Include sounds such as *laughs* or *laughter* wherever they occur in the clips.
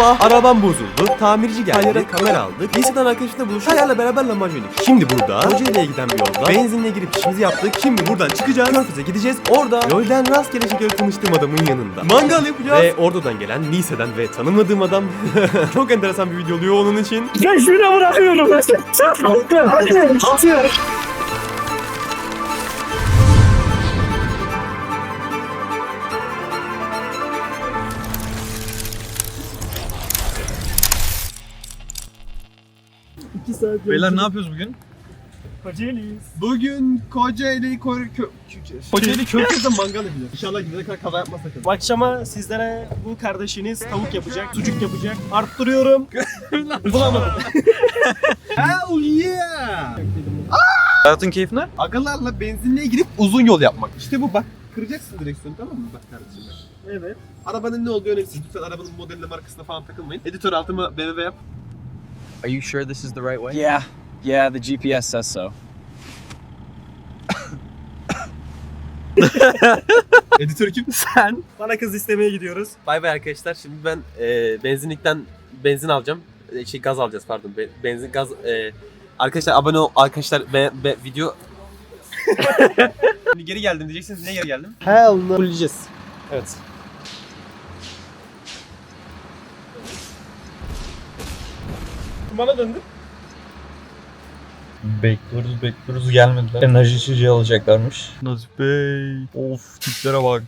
Sabah arabam bozuldu. Tamirci geldi. Tayyar'a kamera aldık. Liseden arkadaşımla buluşup Tayyar'la beraber lahmacun yedik. Şimdi burada Kocaeli'ye giden bir yolda benzinle girip işimizi yaptık. Şimdi buradan çıkacağız. Körfez'e gideceğiz. Orada yoldan rastgele şekilde tanıştığım adamın yanında. Mangal yapacağız. Ve oradan gelen liseden ve tanımadığım adam. Çok enteresan bir video oluyor onun için. Ben şuna bırakıyorum. Hadi. Hadi. Saat Beyler ne yapıyoruz bugün? Kocaeli'yiz. Bugün Kocaeli kö Kocaeli Körfez'de mangal yapacağız. İnşallah gidene kadar kaza yapmazsak. Bu akşama sizlere bu kardeşiniz tavuk yapacak, sucuk yapacak. Arttırıyorum. *laughs* Bulamadım. Hell yeah! Hayatın keyfi ne? Agalarla benzinliğe girip uzun yol yapmak. İşte bu bak. Kıracaksın direksiyonu tamam mı? Bak kardeşim bak. Evet. Arabanın ne olduğu önemsiz. Lütfen arabanın modeline markasına falan takılmayın. Editör altıma BMW yap. Are you sure this is the right way? Yeah, yeah, the GPS says so. *laughs* Editör kim? Sen. Bana kız istemeye gidiyoruz. Bay bay arkadaşlar. Şimdi ben e, benzinlikten benzin alacağım. E, şey gaz alacağız pardon. Be- benzin gaz e, arkadaşlar abone ol arkadaşlar be, be- video Şimdi geri geldim diyeceksiniz. Niye geri geldim? Hell no. Fulleyeceğiz. Evet. Bana döndü. Bekliyoruz bekliyoruz gelmediler. Enerji içeceği alacaklarmış. Nazif Bey. Of tiplere bak.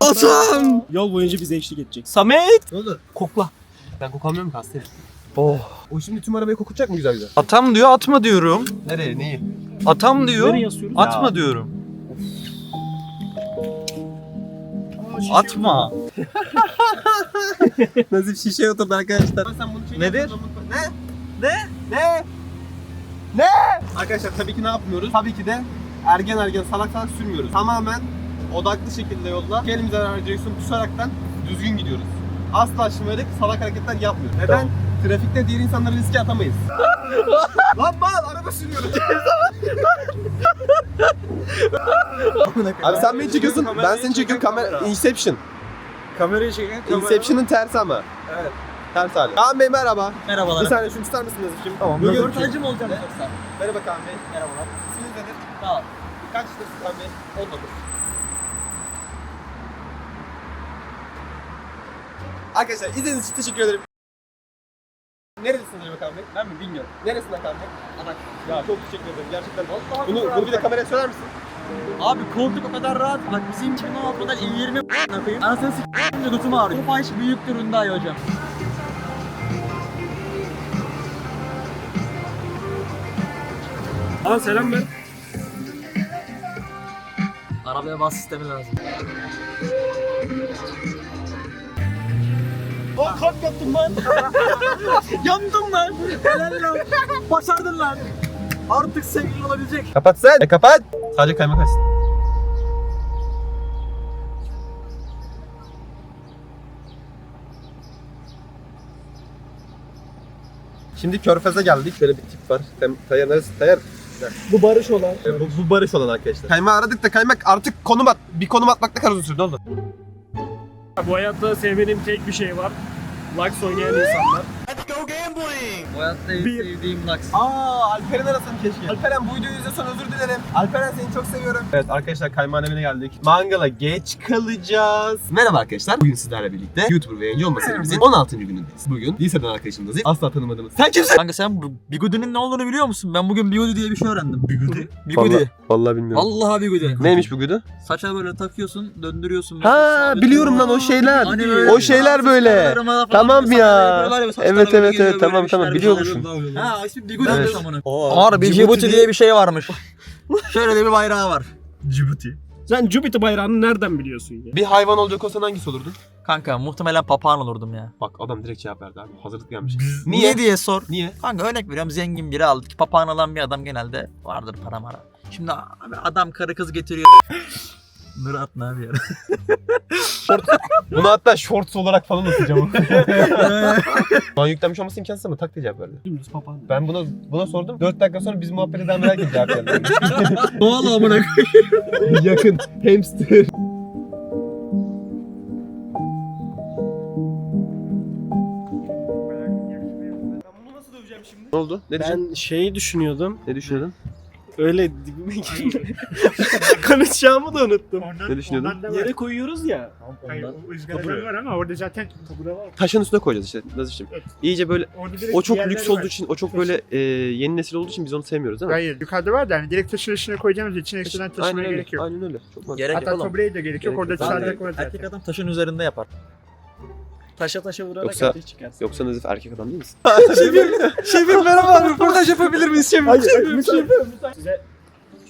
Hasan! Yol boyunca bize eşlik edecek. Samet! Ne oldu? Kokla. Ben kokamıyorum ki hastayım. Oh. O şimdi tüm arabayı kokutacak mı güzel güzel? Atam diyor atma diyorum. Nereye? Neyi? Atam diyor. Nereye asıyoruz? Atma diyorum. Atma. *laughs* Nazif şişeye oturdu arkadaşlar. Sen bunu Nedir? Ne? Ne? Ne? Ne? Arkadaşlar tabii ki ne yapmıyoruz? Tabii ki de ergen ergen salak salak sürmüyoruz. Tamamen odaklı şekilde yolda elimize direksiyonu tutaraktan düzgün gidiyoruz. Asla şımarık salak hareketler yapmıyoruz. Neden? Tamam. Trafikte diğer insanları riske atamayız. *laughs* Lan mal araba sürüyorum. Abi sen beni çekiyorsun, ben seni çekiyorum. Kamera Inception. Kamerayı çekin. Inception'ın tersi ama. Evet. Ters hali. Kaan Bey merhaba. Bir Merhabalar. saniye şunu tutar mısınız şimdi? Tamam. Bugün- Röportajcı mı olacağım yoksa? Merhaba Kaan Bey. Merhabalar. İsminiz nedir? Sağ ol. Kaç yaşındasın Kaan Bey? 19. Arkadaşlar izlediğiniz için teşekkür ederim. Nerelisiniz acaba Kaan Bey? Ben mi bilmiyorum. Neresinden Kaan Bey? Adak. Ya çok teşekkür ederim gerçekten. Vallahi Bunu, bunu bir de kameraya söyler misin? Abi koltuk o kadar rahat. Bak bizim 2016'dan 20 koyayım. Anasını s***** götüm ağrıyor. Bu fahiş büyüktür Hyundai hocam. Aa selam ver. Arabaya bas sistemi lazım. Aa kalp yaptım lan. *laughs* Yandım lan. Helal lan. Başardın lan. Artık sevgili olabilecek. Kapat sen. E kapat. Sadece kaymak açsın. Şimdi Körfez'e geldik. Böyle bir tip var. Tem- Tayar neresi? Tayar. Bu barış olan. E, bu, bu barış olan arkadaşlar. Kaymağı aradık da kaymak artık konum at. Bir konum atmakta kadar uzun sürdü. Ne oldu? Bu hayatta sevmediğim tek bir şey var. Lux oynayan insanlar. Bu hayatta en Bir- sevdiğim Lux. Aa Alperen arasam keşke. Alperen bu videoyu izliyorsan özür dilerim. Alperen seni çok seviyorum. Evet arkadaşlar kaymağın evine geldik. Mangala geç kalacağız. Merhaba arkadaşlar. Bugün sizlerle birlikte YouTuber ve yayıncı olma serimizin 16. günündeyiz. Bugün liseden arkadaşımız asla tanımadığımız. Sen kimsin? Kanka sen bu Bigudi'nin ne olduğunu biliyor musun? Ben bugün Bigudi diye bir şey öğrendim. Bigudi? Bigudi. Vallahi bilmiyorum. Vallahi Bigudi. Neymiş bu güdü? Saça böyle takıyorsun, döndürüyorsun. Ha Sabit- biliyorum lan o şeyler. Hani böyle o şeyler böyle. saçlarıma falan Tamam böyle ya. yapıyorlar ya, Evet, böyle evet, evet, tamam, tamam, biliyormuşum. Ha ismi Bigudi Evet. amına. Harbi Djibouti diye bir şey varmış. *laughs* Şöyle de bir bayrağı var. Djibouti. Sen Jupiter bayrağını nereden biliyorsun ya? Bir hayvan olacak olsan hangisi olurdun? Kanka muhtemelen papağan olurdum ya. Bak adam direkt cevap verdi abi. Hazırlık gelmiş. Biz Niye, Niye? diye sor. Niye? Kanka örnek veriyorum zengin biri aldı ki papağan alan bir adam genelde vardır para mara. Şimdi abi adam karı kız getiriyor. *laughs* Bunları atma abi ya. *laughs* Bunu hatta shorts olarak falan atacağım. *laughs* Şu an yüklenmiş olması imkansız ama tak diye cevap verdi. Dümdüz papağan. Ben buna buna sordum. 4 dakika sonra biz muhabbete devam ederken cevap geldi. *laughs* Doğal amına Yakın. Hamster. Ne oldu? Ne? Ben şeyi düşünüyordum. Ne düşünüyordun? Öyle dibime girdi. *laughs* Konuşacağımı da unuttum. Ne düşünüyordun? Yere koyuyoruz ya. Hayır, o ızgaralar var ama orada zaten tabure var. Taşın üstüne koyacağız işte Nazif'ciğim. İyice böyle Orada direkt o çok diğerleri lüks var. olduğu için, o çok böyle e, yeni nesil olduğu için biz onu sevmiyoruz değil mi? Hayır, yukarıda var da hani direkt taşın üstüne koyacağımız için ekstradan taşımaya Aynen öyle. gerek yok. Aynen öyle. Çok mantıklı. Gerek yok Hatta oğlum. tabureye de gerek yok. Gerek Orada yok. çardak var Erkek zaten. adam taşın üzerinde yapar. Taşa taşa vurarak Yoksa- ateş çıkarsın. Yoksa Nazif erkek adam değil misin? *laughs* Şefim merhaba röportaj yapabilir miyiz şefim? Hayır, şefim, lütfen. şefim. Size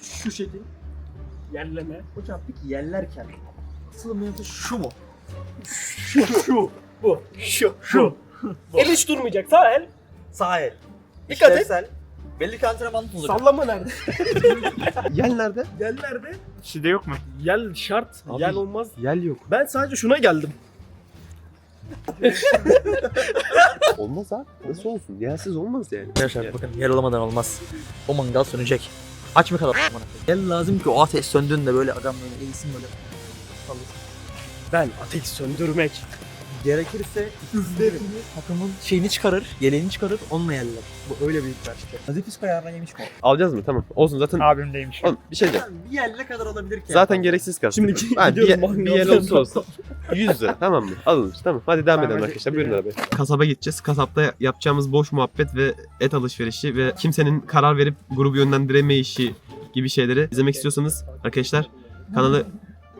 şu şekil yerleme. Hocam peki yerlerken asıl mevzu şu mu? Şu, şu, bu, şu, şu. El hiç durmayacak. Sağ el. Sağ el. Dikkat et. İşlevsel. Belli ki antrenman olacak. Sallama nerede? *laughs* Yel nerede? Yel nerede? Sizde yok mu? Yel şart. Abi- Yel olmaz. Yel yok. Ben sadece şuna geldim. *laughs* Olmaz abi. Nasıl olsun? Yelsiz olmaz yani. Arkadaşlar bakın yer olamadan olmaz. O mangal sönecek. Aç mı koyayım? Yer lazım ki o ateş söndüğünde böyle adam böyle eğilsin böyle. Ben ateş söndürmek. Gerekirse üflerim. Takımın şeyini çıkarır, yeleğini çıkarır, onunla yerler. Bu öyle büyük bir işte. Nazif İsko ayarına yemiş mi? Alacağız mı? Tamam. Olsun zaten. Abimdeymiş. Oğlum bir şey de. Yani bir yerle kadar olabilir ki. Zaten gereksiz kalsın. Şimdi Ha, bir, bir yer mangaldan. olsa olsun. 100 lira tamam mı? Alınır tamam. Hadi devam edelim arkadaşlar. Buyurun arabaya. Kasaba gideceğiz. Kasapta yapacağımız boş muhabbet ve et alışverişi ve kimsenin karar verip grubu yönlendiremeyişi gibi şeyleri izlemek istiyorsanız arkadaşlar kanalı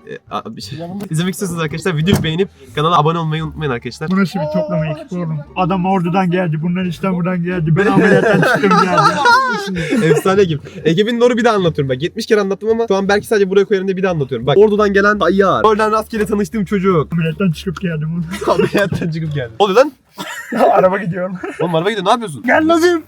e, a- bir şey. *laughs* izlemek istiyorsanız arkadaşlar videoyu beğenip kanala abone olmayı unutmayın arkadaşlar. Bu nasıl bir toplama ekip oğlum? Adam ordudan geldi, bunlar İstanbul'dan geldi. Ben *laughs* ameliyattan çıktım geldi. *laughs* Efsane gibi. Ege'nin Nur'u bir daha anlatıyorum bak. 70 kere anlattım ama şu an belki sadece buraya koyarım diye bir daha anlatıyorum. Bak Ordu'dan gelen tayyar. Oradan rastgele tanıştığım çocuk. Ameliyattan çıkıp geldim. Ameliyattan çıkıp geldi. Ne oluyor lan? Araba gidiyorum. Oğlum araba gidiyor ne yapıyorsun? Gel Nazif.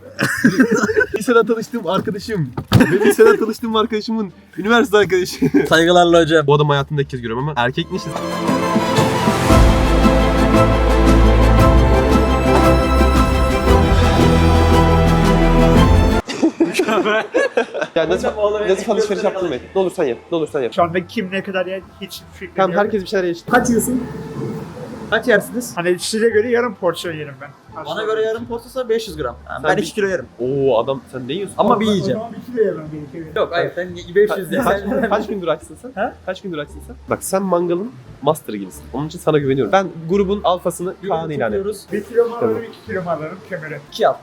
Liseden tanıştığım arkadaşım. Ve liseden tanıştığım arkadaşımın üniversite arkadaşı. Saygılarla hocam. Bu adam hayatımda ilk kez görüyorum ama erkek niş. ya nasıl, nasıl alışveriş yaptın mı? Ne olursan yap. Ne olursan yap. Şu anda kim ne kadar yer hiç fikrim Tamam yok. herkes bir şeyler yeşil. Kaç yiyorsun? Kaç yersiniz? Hani size göre yarım porsiyon yerim ben. Bana göre yarım porsiyosa 500 gram. Yani Sen ben bir- 2 kilo yerim. Oo adam sen ne yiyorsun? Ama bir yiyeceğim. O zaman bir kilo yemem gerekiyor. Yok hayır sen 500 diye. Kaç, *laughs* kaç gündür açsın sen? Ha? Kaç gündür açsın sen? Bak sen mangalın master'ı gibisin. Onun için sana güveniyorum. Ben grubun alfasını Kaan ilan ediyorum. Tutuyoruz. Bir kilo mu Tamam. alırım, iki kilo mu alırım kemeri. 2 yap.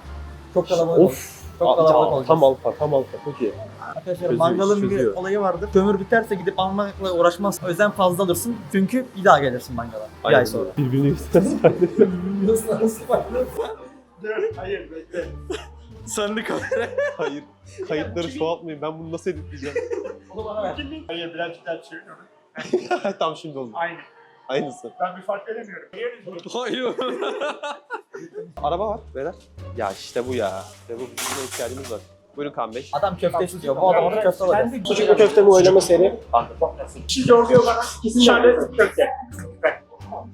Çok kalabalık olur. Of. Çok kalabalık aa, olacağız. Tam alfa, tam alfa. Çok iyi. Arkadaşlar Çözüyor, mangalın bir çözüyor. olayı vardır. Kömür biterse gidip almakla uğraşmaz. O yüzden fazla alırsın. Çünkü bir daha gelirsin mangala. Bir ay sonra. Birbirini göstersin. *laughs* Nasıl nasıl hayır bekle. Sandık kamera. Hayır. Kayıtları çoğaltmayın. Ben bunu nasıl editleyeceğim? Onu bana ver. Hayır birazcık daha çevir onu. *laughs* tam şimdi oldu. Aynı. Aynısı. Ben bir fark veremiyorum. Hayır. Araba var beyler. Ya işte bu ya. İşte bu. Buna ihtiyacımız var. Buyurun Kaan Bey. Adam köfte istiyor. Bu adama da köfte alacağız. Sucuklu köfte mi oylama seri? Şimdi oluyor bana. İşaret köfte.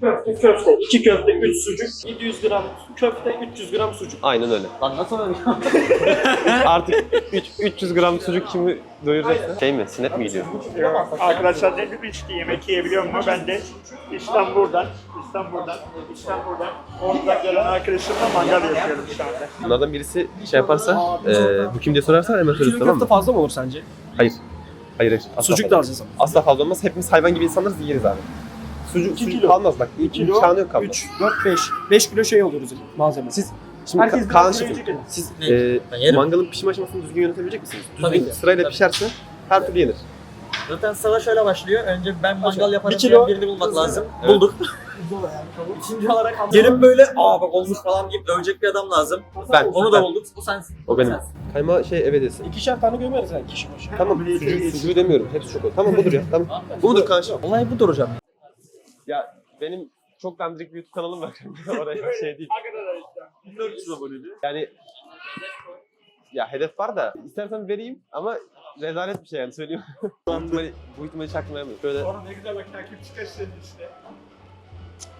Köfte, köfte. 2 köfte, 3 sucuk. 700 gram köfte, 300 gram sucuk. Aynen öyle. Lan nasıl öyle? *laughs* Artık üç- 300 gram sucuk kimi doyuracaksa? Şey mi? Sinet mi gidiyor? Arkadaşlar dedim işte yemek yiyebiliyor mu? Ben de İstanbul'dan, İstanbul'dan, İstanbul'dan oradan gelen arkadaşımla mangal yapıyorum şu anda. Bunlardan birisi şey yaparsa, e, bu kim diye sorarsa hemen söyleriz Sucuk tamam köfte mı? fazla mı olur sence? Hayır. Hayır hayır. Asla Sucuk fazla. da alacağız ama. Asla fazla olmaz. Hepimiz hayvan gibi insanlarız yeriz abi. Sucuk, İki sucuk kilo. kalmaz bak. kilo, İmkanı yok kalmaz. 3, 4, 5. 5 kilo şey oluruz malzeme. Siz şimdi Herkes Ka- Kaan biraz şefim, yiyecek. siz Ne? e, Ben yerim. mangalın pişme aşamasını düzgün yönetebilecek misiniz? Düzgün Tabii ki. sırayla Tabii. pişerse her türlü yenir. Zaten sıra şöyle başlıyor. Önce ben mangal yaparım Bir kilo- diyen birini bulmak lazım. Evet. Bulduk. İkinci olarak gelip böyle aa bak olmuş falan deyip övecek bir adam lazım. Ben. Onu da bulduk. O sensin. O benim. Sensin. Kayma şey evet desin. İkişer tane gömeriz yani kişi başı. Tamam sucuğu, sucuğu demiyorum. Hepsi çok olur. Tamam budur ya. Tamam. Bu mudur Kaan şefim? Olay budur hocam. Ya benim çok dandirik bir YouTube kanalım var. *laughs* Oraya şey değil. Arkadaşlar işte. 1400 Yani ya hedef var da istersen vereyim ama rezalet bir şey yani söyleyeyim. *laughs* bu ihtimali, bu ihtimali hiç aklıma gelmedi. Şöyle Sonra ne güzel bak takip çıkar senin işte.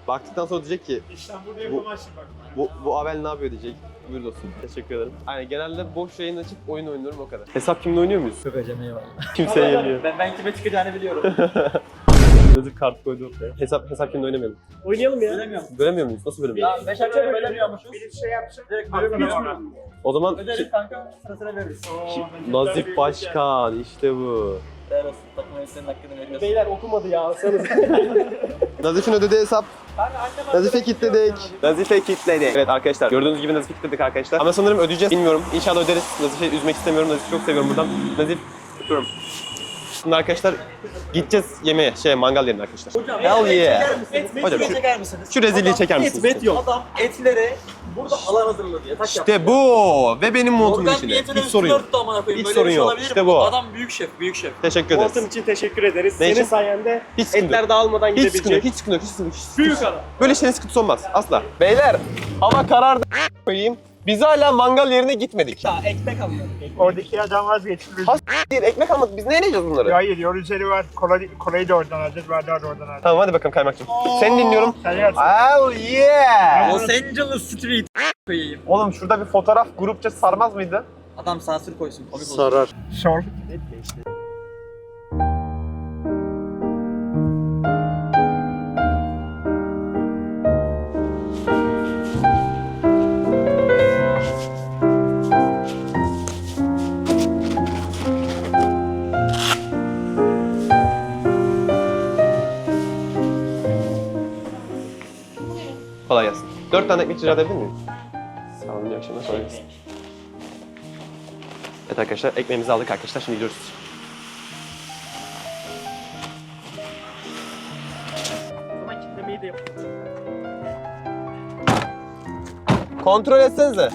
baktıktan sonra diyecek ki İstanbul'da yapamazsın bak. bu, bu Abel ne yapıyor diyecek. Buyur dostum. Teşekkür ederim. Yani genelde boş yayın açıp oyun oynuyorum o kadar. Hesap kimle oynuyor muyuz? Çok acemi eyvallah. Kimseye gelmiyor. Ben, ben kime çıkacağını biliyorum. *laughs* Yazık kart koydu ortaya. Hesap, hesap kimle oynamayalım. Oynayalım ya. Göremiyorum. Bölemiyor muyuz? Nasıl bölemiyoruz? Ya beş akçe bölemiyormuşuz. Bir şey yapsın. Direkt bana. O zaman Öderiz kanka sırasına veririz. Oo, Nazif Başkan işte bu. Değer olsun takım elbisenin hakkını veriyorsun. Beyler okumadı ya. *laughs* Nazif'in ödediği hesap. Nazife kilitledik. Nazife kilitledik. Evet arkadaşlar gördüğünüz gibi Nazif'i kilitledik arkadaşlar. Ama sanırım ödeyeceğiz. Bilmiyorum. İnşallah öderiz. Nazif'i üzmek istemiyorum. Nazif'i çok seviyorum buradan. Nazif öpüyorum. Şimdi arkadaşlar gideceğiz yemeğe, şey mangal yerine arkadaşlar. Hocam Hell yeah. çeker misiniz? Et Hocam şu- çeker misiniz? Şu rezilliği çeker misiniz? Et, met yok. Adam etleri burada alan hazırladı ya. Tak İşte bu ve benim montumun içinde. Hiç sorun yok. Hiç sorun bir şey yok. İşte bu. Adam büyük şef, büyük şef. Teşekkür Montum ederiz. için teşekkür ederiz. Ne Senin için? sayende Hiç sıkıntı yok. etler dağılmadan Hiç sıkıntı yok, gidebilecek. hiç sıkıntı yok, hiç sıkıntı yok. hiç Büyük sıkıntı yok. adam. Böyle şeyin sıkıntısı olmaz asla. Beyler hava karardı koyayım. Biz hala mangal yerine gitmedik. Ya ekmek alıyorum. Oradaki adam vazgeçti. Has- Değil, ekmek almadık. Biz neyle yiyeceğiz bunları? Hayır yol üzeri var. Kolayı, kolayı da oradan alacağız. Bardağı da oradan alacağız. Tamam hadi bakalım kaymakçım. Seni dinliyorum. Sen yersin. Oh yeah! Los Angeles Street *laughs* koyayım. Oğlum şurada bir fotoğraf grupça sarmaz mıydı? Adam sansür koysun. Komik olur. Sarar. Sor. Kolay Dört tane ekmek rica edebilir miyim? Sağ olun, iyi akşamlar. Kolay gelsin. Evet arkadaşlar, ekmeğimizi aldık arkadaşlar. Şimdi gidiyoruz. Kontrol etsenize.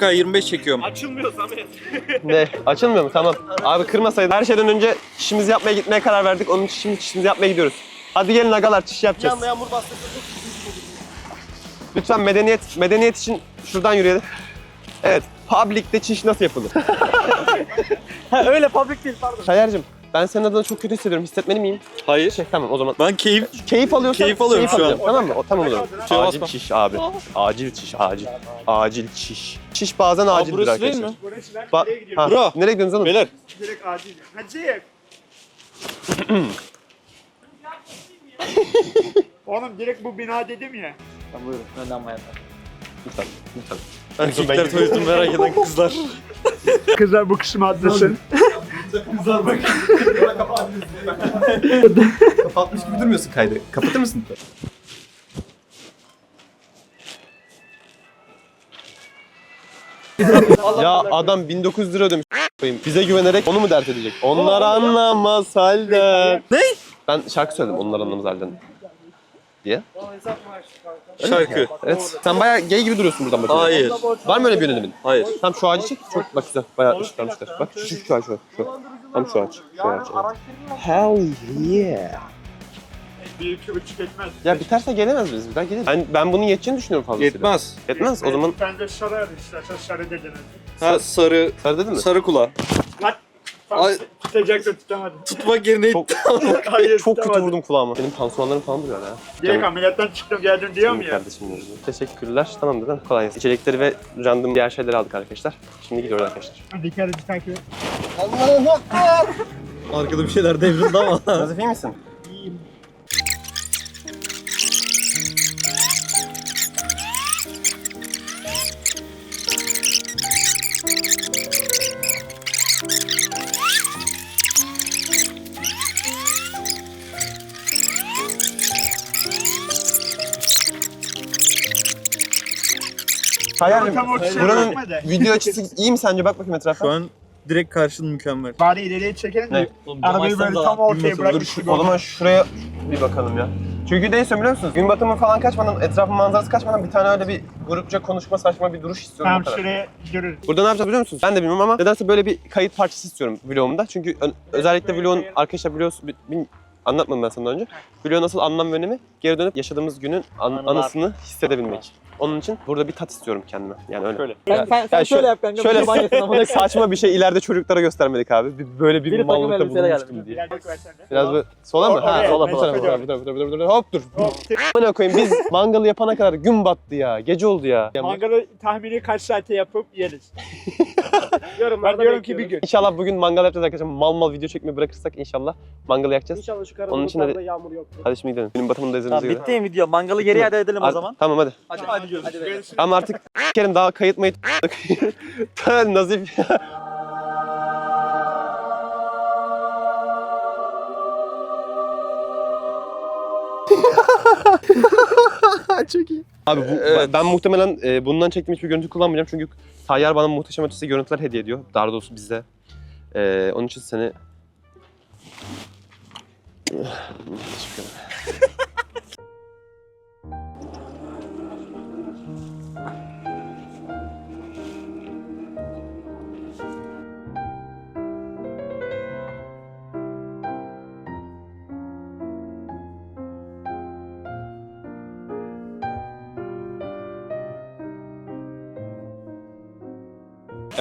K 25 çekiyorum. Açılmıyor Samet. *laughs* Ne? Açılmıyor mu? Tamam. Abi kırmasaydın. Her şeyden önce çişimizi yapmaya gitmeye karar verdik. Onun için şimdi çişimizi yapmaya gidiyoruz. Hadi gelin agalar çiş yapacağız. anda yağmur bastırdı. Lütfen medeniyet medeniyet için şuradan yürüyelim. Evet. Public'te çiş nasıl yapılır? *laughs* Ha, öyle fabrik değil pardon. Şayer'cim ben senin adına çok kötü hissediyorum. Hissetmeli miyim? Hayır. Şey, tamam o zaman. Ben keyif Keyif alıyorsan Keyif alıyorum şu an. Tamam mı? O, tamam o zaman. Şey acil basma. çiş abi. Acil çiş, acil. Acil çiş. Çiş bazen acildir burası değil arkadaşlar. mi? Burası ben Ba- nereye gidiyorum? ha, Bro. Nereye gidiyorsunuz oğlum? Beyler. Direkt acil. Hadi. *clears throat* Oğlum direkt bu bina dedim ya. Tamam buyurun. Önden bayanlar. Lütfen, lütfen. Erkekler tuvaletini merak eden kızlar. Kızlar bu kısmı atlasın. *laughs* Kapatmış gibi durmuyorsun kaydı. Kapatır mısın? ya adam 1900 lira ödemiş. Bize güvenerek onu mu dert edecek? Onlar anlamaz halden. Ne? Ben şarkı söyledim onlar anlamaz halden. Diye. Şarkı. Evet. Sen bayağı gay gibi duruyorsun buradan bakınca. Hayır. Var mı öyle bir yönelimin? Hayır. Tam şu ağacı çek. Çok bak güzel. Bayağı ışıklanmışlar. Bak şu şu şu ağaç şu. şu. Tam şu ağaç. Şu ağaç. evet. Hell yeah. Bir iki buçuk etmez. Ya biterse gelemez miyiz? Bir daha geliriz. Ben, ben bunun yeteceğini düşünüyorum fazlasıyla. Yetmez. Yetmez. O zaman Ben de sarı arı istersen sarı dedin. Ha sarı sarı dedin mi? sarı kula. Ay. Tutacak da tutamadım. Tutmak yerine Çok, Hayır çok kötü tutamadım. vurdum kulağıma. Benim tansiyonlarım falan duruyor ha. Direkt ameliyattan çıktım geldim diyor mu Canım ya? kardeşim benim. Teşekkürler. Tamam dedim. Kolay gelsin. İçecekleri ve random diğer şeyleri aldık arkadaşlar. Şimdi gidiyoruz arkadaşlar. Hadi kere bir takip et. Arkada bir şeyler devrildi ama. Nazif iyi misin? Tam ortasına buranın da. video açısı iyi mi sence? Bak bakayım etrafa. Şu an direkt karşın mükemmel. Bari ileriye çekelim de arabayı böyle tam ortaya bırakmış gibi O zaman şuraya bir bakalım ya. Çünkü ne istiyorum biliyor musunuz? Gün batımı falan kaçmadan, etrafın manzarası kaçmadan bir tane öyle bir grupça konuşma saçma bir duruş istiyorum. Tamam o kadar. şuraya görürüz. Burada ne yapacağız biliyor musunuz? Ben de bilmiyorum ama nedense böyle bir kayıt parçası istiyorum vlogumda. Çünkü ö- özellikle vlogun arkadaşlar biliyorsunuz, Anlatmadım ben sana önce. Vlogun nasıl anlam ve önemi geri dönüp yaşadığımız günün an- Anılar. anısını hissedebilmek. Onun için burada bir tat istiyorum kendime. Yani öyle. Şöyle. Sen, sen, sen Ya şöyle şö- yap kanka. Şöyle *laughs* saçma bir şey ileride çocuklara göstermedik abi. Bir- Böyle bir Biri takım mallıkta elbiseyle bulunmuştum gelmiş. diye. Biraz böyle sola mı? Oraya, Ha, sola, bu sola. tarafa, bu tarafa, bu tarafa, bu tarafa, bu tarafa. Hop dur. Amına koyayım biz mangalı yapana kadar gün battı ya. Gece oldu ya. Mangalı tahmini kaç saate yapıp yeriz? *laughs* ben diyorum ki bir gün. İnşallah bugün mangal yapacağız arkadaşlar. Mal mal video çekmeyi bırakırsak inşallah mangalı yakacağız. İnşallah şu Onun için karanlıklarda yağmur yok. Hadi şimdi gidelim. Günün batımında Tamam izlediğimize göre. bitti mi video? Mangalı geri iade edelim o zaman. Tamam hadi. Hadi hadi beyler. Ama artık *laughs* Kerim daha kayıt mayıt *laughs* Ta Nazif *laughs* *laughs* Çok iyi. Abi bu, Evet. ben muhtemelen e, bundan çektiğim hiçbir görüntü kullanmayacağım çünkü Tayyar bana muhteşem ötesi görüntüler hediye ediyor. Daha doğrusu bize. E, onun için seni... Teşekkür *laughs* ederim.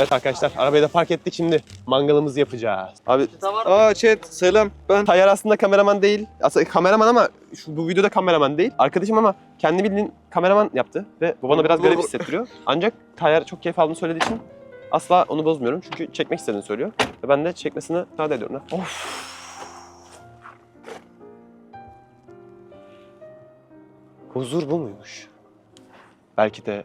Evet arkadaşlar arabayı da park ettik şimdi mangalımızı yapacağız. Abi Aa chat selam. Ben Tayyar aslında kameraman değil. Aslında kameraman ama şu, bu videoda kameraman değil. Arkadaşım ama kendi bildiğin kameraman yaptı ve bu bana biraz garip hissettiriyor. Ancak Tayyar çok keyif aldığını söylediği için asla onu bozmuyorum. Çünkü çekmek istediğini söylüyor. Ve ben de çekmesine müsaade ediyorum. Of. Huzur bu muymuş? Belki de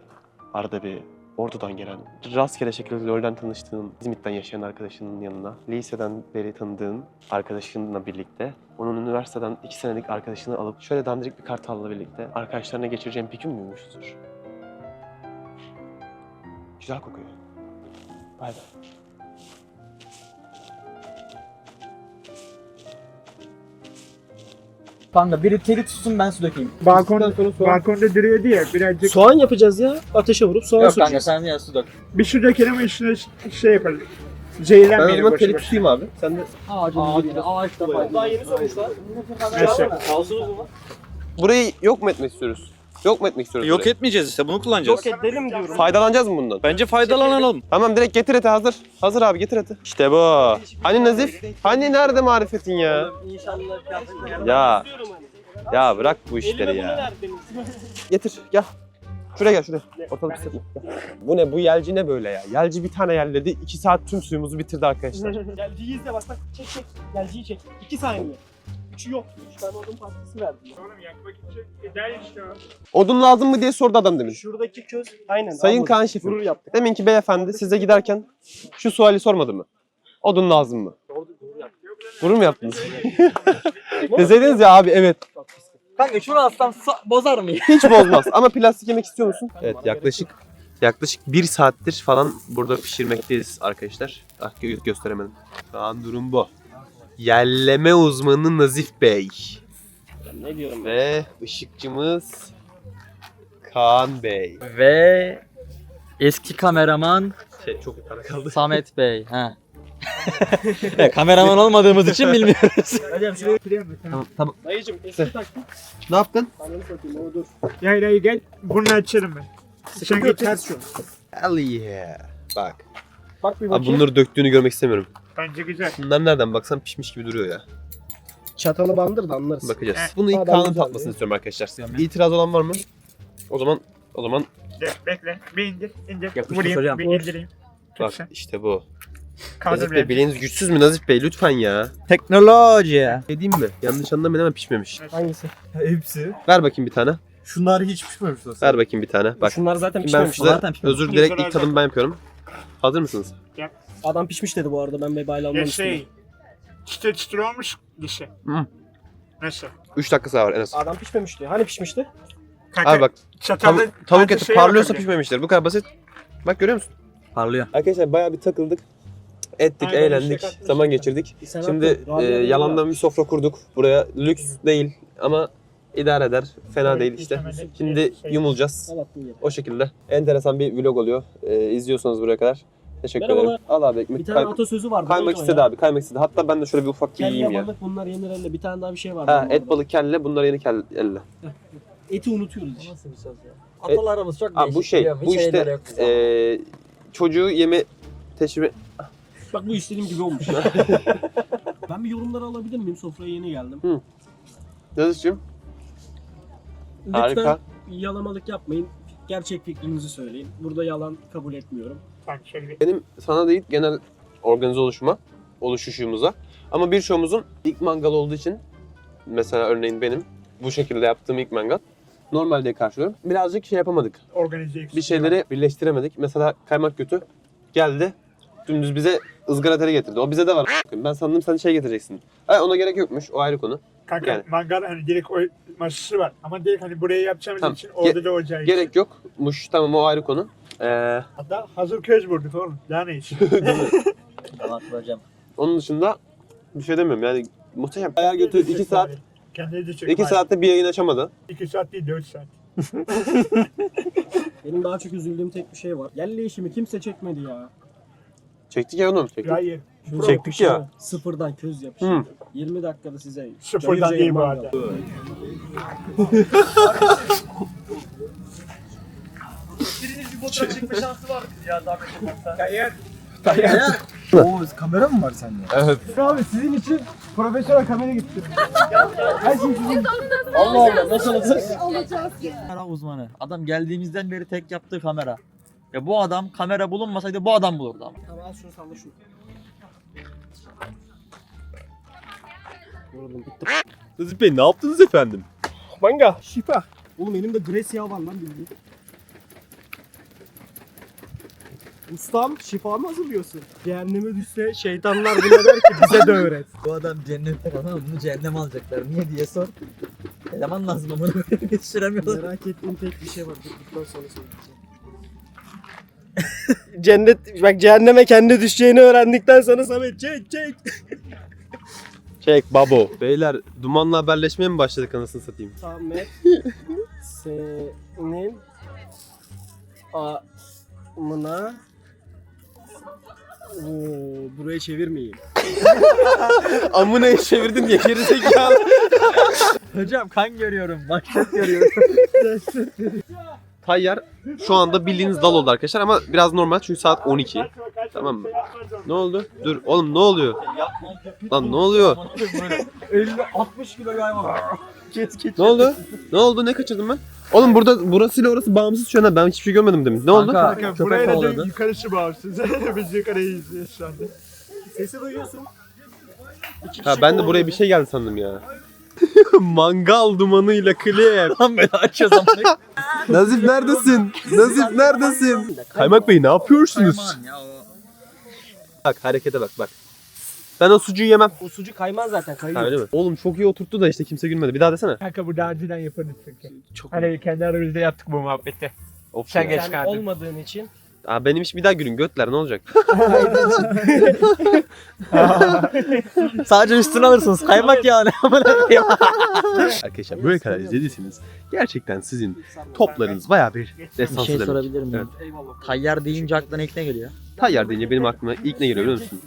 arada bir Ordu'dan gelen, rastgele şekilde LoL'den tanıştığın, İzmit'ten yaşayan arkadaşının yanına, liseden beri tanıdığın arkadaşınla birlikte, onun üniversiteden iki senelik arkadaşını alıp şöyle dandirik bir kartalla birlikte arkadaşlarına geçireceğin bir gün müymüştür? Güzel kokuyor. Bay bay. Kanka biri teli tutsun ben su dökeyim. Balkonda, balkonda duruyordu ya birazcık. Soğan yapacağız ya. Ateşe vurup soğan Yok kanka süreceğiz. sen ya su dök. Bir şu dökelim üstüne şey yapalım. Zehirlenmeyelim boşu boşuna. tutayım abi. Sen de Ağacın dibine ağaçta Daha yeni sonuçlar. Neyse. Burayı yok mu etmek istiyoruz? Yok mu etmek istiyoruz? Yok burayı? etmeyeceğiz işte bunu kullanacağız. Yok edelim diyorum. Faydalanacağız mı bundan? Bence faydalanalım. Tamam direkt getir eti hazır. Hazır abi getir eti. İşte bu. Hani Nazif? Hani nerede marifetin ya? İnşallah. Ya. Ya bırak bu işleri ya. Getir gel. Şuraya gel şuraya. Ortalık hissetme. Bu ne bu yelci ne böyle ya? Yelci bir tane yelledi. iki saat tüm suyumuzu bitirdi arkadaşlar. Gelciyi izle bak bak çek çek. Gelciyi çek. İki saniye. Üçü yok. Üç tane odun parçası verdim. Oğlum yakmak için gider işte o. Odun lazım mı diye sordu adam demin. Şuradaki köz. Aynen. Sayın almadım. Kaan Şefim. Gurur yaptık. Demin ki beyefendi size giderken şu suali sormadı mı? Odun lazım mı? Gurur mu yaptınız? *laughs* Deseydiniz ya abi evet. Kanka şunu alsam sa- bozar mı? Hiç bozmaz. Ama plastik yemek istiyor musun? Evet yaklaşık yaklaşık bir saattir falan burada pişirmekteyiz arkadaşlar. Ah gö- gösteremedim. Şu an durum bu. Yelleme uzmanı Nazif Bey. Ne diyorum ben? Ve ışıkçımız Kaan Bey. Ve eski kameraman Şey çok yukarı kaldı. Samet Bey. Ha. *laughs* Evet, kameraman olmadığımız için bilmiyoruz. *laughs* Hocam şuraya kırayım mı? tamam, tamam. Dayıcım eski tak. Ne yaptın? Ananı satayım o dur. Gel gel gel. Bunu açarım ben. Sen ters şu. Hell yeah. Bak. Bak bir Abi bakayım. bunları döktüğünü görmek istemiyorum. Bence güzel. Bunlar nereden baksan pişmiş gibi duruyor ya. Çatalı bandır da anlarız. Bakacağız. Eh. Bunu ilk Adam Kaan'ın güzel tatmasını istiyorum arkadaşlar. İtiraz olan var mı? O zaman o zaman De, bekle. Bir indir. indir. Yapıştır Vurayım. hocam. Bir indireyim. Tut bak sen. işte bu. Kaldır Nazif Bey biraz. bileğiniz güçsüz mü Nazif Bey lütfen ya. Teknoloji. Ne diyeyim mi? Yanlış anlamayın ama pişmemiş. Hangisi? Hepsi. Ver bakayım bir tane. Şunlar hiç pişmemiş aslında. Ver bakayım bir tane. Bak Şunlar zaten şimdi ben pişmemiş. size Zaten pişmemiş. özür dileyerek ilk tadımı ben yapıyorum. Hazır mısınız? Adam pişmiş dedi bu arada ben bebayla Ya almamıştım. şey. Çıtır çıtır olmuş dışı. Hı. Nasıl? 3 dakikası var en az. Adam pişmemişti. Hani pişmişti? Kanka, Abi bak çatalı, tavuk, tavuk kanka eti şeye parlıyorsa bakabilir. pişmemiştir. Bu kadar basit. Bak görüyor musun? Parlıyor. Arkadaşlar bayağı bir takıldık. Ettik, Aynen, eğlendik, işte zaman geçirdik. Sen Şimdi haklı. e, Rabia'nın yalandan bir sofra kurduk. Buraya lüks değil ama idare eder. Fena Evet, değil işte. istemeden Şimdi şey- yumulacağız. O şekilde enteresan bir vlog oluyor. E, izliyorsanız buraya kadar Teşekkür Merhabalar. ederim. Al abi ekmek. Bir tane Kay- atasözü var. kaymak istedi ya? abi. Kaymak istedi. Hatta ben de şöyle bir ufak bir Kelle yiyeyim ya. balık bunlar yenir elle. Bir tane daha bir şey var. Ha, et balık kelle bunlar yeni kelle. elle. Eti unutuyoruz işte. Nasıl bir söz ya? Atalarımız çok Abi değişik. bu şey, bu Hiç şeyler işte eee çocuğu yeme teşvik Bak bu istediğim gibi olmuş. *laughs* ben bir yorumları alabilir miyim? Sofraya yeni geldim. Yazıcığım. Lütfen Harika. yalamalık yapmayın. Gerçek fikrinizi söyleyin. Burada yalan kabul etmiyorum. Bak şöyle Benim sana değil genel organize oluşuma, oluşuşumuza. Ama birçoğumuzun ilk mangal olduğu için mesela örneğin benim bu şekilde yaptığım ilk mangal normal diye karşılıyorum. Birazcık şey yapamadık. organize Bir şeyleri birleştiremedik. Mesela kaymak götü geldi. Dümdüz bize ızgara teri getirdi. O bize de var. Ben sandım sen şey getireceksin. Ha, ona gerek yokmuş. O ayrı konu. Kanka Yani. mangal hani direkt o masası var. Ama direkt hani buraya yapacağımız Tamam. için orada da ocağı için. Gerek yokmuş. Tamam o ayrı konu. Ee, Hatta hazır köz vurduk oğlum. Daha ne iş? *laughs* Tamam hocam. onun dışında bir şey demiyorum. Yani muhteşem. Ayar götü 2 saat. Kendine de çek. 2 saatte bir yayın açamadı. 2 saat değil 4 saat. *laughs* Benim daha çok üzüldüğüm tek bir şey var. Yerli işimi kimse çekmedi ya. Çektik ya oğlum. Çektik. Hayır. Şurada Çektik ya. Sıfırdan köz yapıştı. Hı. 20 dakikada size. Sıfırdan cayır değil bu cayır arada. mangal. Oo kamera mı var sende? Evet. Abi sizin için profesyonel kamera gitti. Allah Allah nasıl alacağız? Kamera uzmanı. Adam geldiğimizden beri tek yaptığı kamera. Ya bu adam kamera bulunmasaydı bu adam bulurdu ama. Tamam al şunu salla şunu. Nazif Bey ne yaptınız efendim? Manga. Şifa. Oğlum elimde gres yağı var lan bildiğin. Ustam şifa mı hazırlıyorsun? Cehenneme düşse şeytanlar bile der ki bize de öğret. Bu adam cennette falan bunu cehenneme alacaklar. Niye diye sor. Eleman lazım ama *laughs* yetiştiremiyorlar. Merak ettiğim tek bir şey var. Durduktan sonra söyleyeceğim. *laughs* Cennet, bak cehenneme kendi düşeceğini öğrendikten sonra Samet çek çek. Çek babo. Beyler dumanla haberleşmeye mi başladık anasını satayım? Samet senin amına Oo, buraya çevirmeyeyim. *laughs* Amına çevirdin diye geri zekalı. *laughs* Hocam kan görüyorum. Maksat görüyorum. Tayyar şu anda bildiğiniz dal oldu arkadaşlar ama biraz normal çünkü saat 12. Tamam mı? Ne oldu? Dur oğlum ne oluyor? Lan ne oluyor? 50-60 kilo yay var. Ne oldu? Ne oldu? Ne kaçırdım ben? Oğlum burada burasıyla orası bağımsız şu anda. Ben hiçbir şey görmedim demin. Ne oldu? Kanka, Kanka buraya da yukarısı bağımsız. *laughs* Biz yukarıyı izliyoruz şu anda. Sesi duyuyorsun. Ha ben de buraya bir şey geldi sandım ya. *laughs* Mangal dumanıyla klip. Lan açıyoruz ama. *laughs* Nazif neredesin? Nazif neredesin? Kaymak Bey ne yapıyorsunuz? Ya o. Bak harekete bak bak. Ben o sucuğu yemem. O sucu kaymaz zaten kayıyor. Ha öyle mi? Oğlum çok iyi oturttu da işte kimse gülmedi. Bir daha desene. Kanka bu daha önceden yaparız çünkü. Çok Hani kendi aramızda yaptık bu muhabbeti. Of Sen ya. geç Sen kaldın. olmadığın için Aa, benim iş bir daha gülün götler ne olacak? *laughs* *laughs* Sadece üstüne alırsınız. Kaymak yani. *laughs* Arkadaşlar buraya kadar izlediyseniz gerçekten sizin toplarınız bayağı bir Bir destansı şey demek. sorabilir miyim? Evet. Tayyar deyince aklına ilk ne geliyor? Tayyar deyince benim aklıma ilk ne geliyor biliyor musun?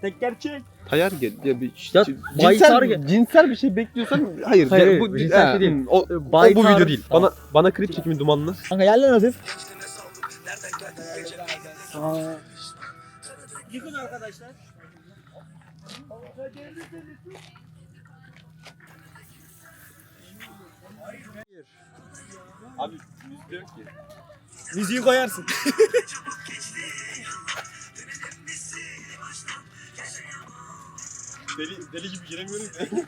tek gerçek. Tayyar gel ya bir Ya, baytar cinsel, cinsel bir şey bekliyorsan hayır. Hayır, bu cinsel ha, şey değil. O, o Baytar- bu video değil. Bana bana klip çekimi dumanlı. Kanka gel lan Azif. Yıkın arkadaşlar. Abi yüzde yok ki. Müziği koyarsın. Deli, deli gibi giremiyorum *laughs*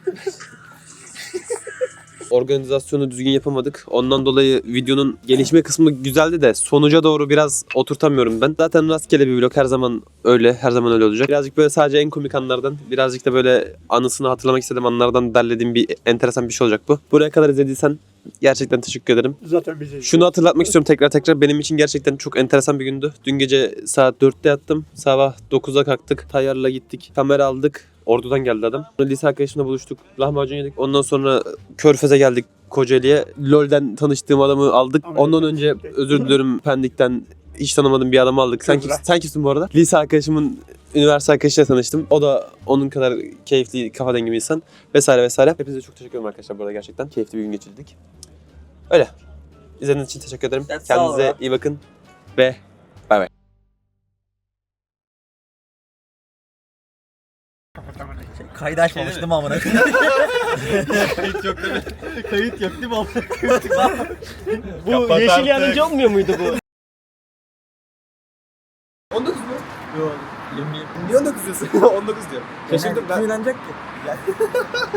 Organizasyonu düzgün yapamadık. Ondan dolayı videonun gelişme kısmı güzeldi de sonuca doğru biraz oturtamıyorum ben. Zaten rastgele bir vlog her zaman öyle, her zaman öyle olacak. Birazcık böyle sadece en komik anlardan, birazcık da böyle anısını hatırlamak istediğim anlardan derlediğim bir enteresan bir şey olacak bu. Buraya kadar izlediysen gerçekten teşekkür ederim. Zaten bize. Şunu hatırlatmak istiyorum tekrar tekrar. Benim için gerçekten çok enteresan bir gündü. Dün gece saat 4'te yattım. Sabah 9'a kalktık. Tayyarla gittik. Kamera aldık. Ordu'dan geldi adam. Lise arkadaşımla buluştuk. Lahmacun yedik. Ondan sonra Körfez'e geldik Kocaeli'ye. LoL'den tanıştığım adamı aldık. Ondan önce özür diliyorum Pendik'ten hiç tanımadığım bir adamı aldık. Sen, kimsin, sen kimsin bu arada? Lise arkadaşımın üniversite arkadaşıyla tanıştım. O da onun kadar keyifli, kafa dengi bir insan. Vesaire vesaire. Hepinize çok teşekkür ederim arkadaşlar bu arada gerçekten. Keyifli bir gün geçirdik. Öyle. İzlediğiniz için teşekkür ederim. That's Kendinize iyi bakın ve bay bay. Kaydı açmamıştım ama amına Kayıt yok değil mi? Kayıt yok değil mi? *laughs* Bu yeşil yanıcı olmuyor muydu bu? 19 mu? Yok. Niye 19 diyorsun? 19 diyor. Şaşırdım ben. Sinirlenecek ki.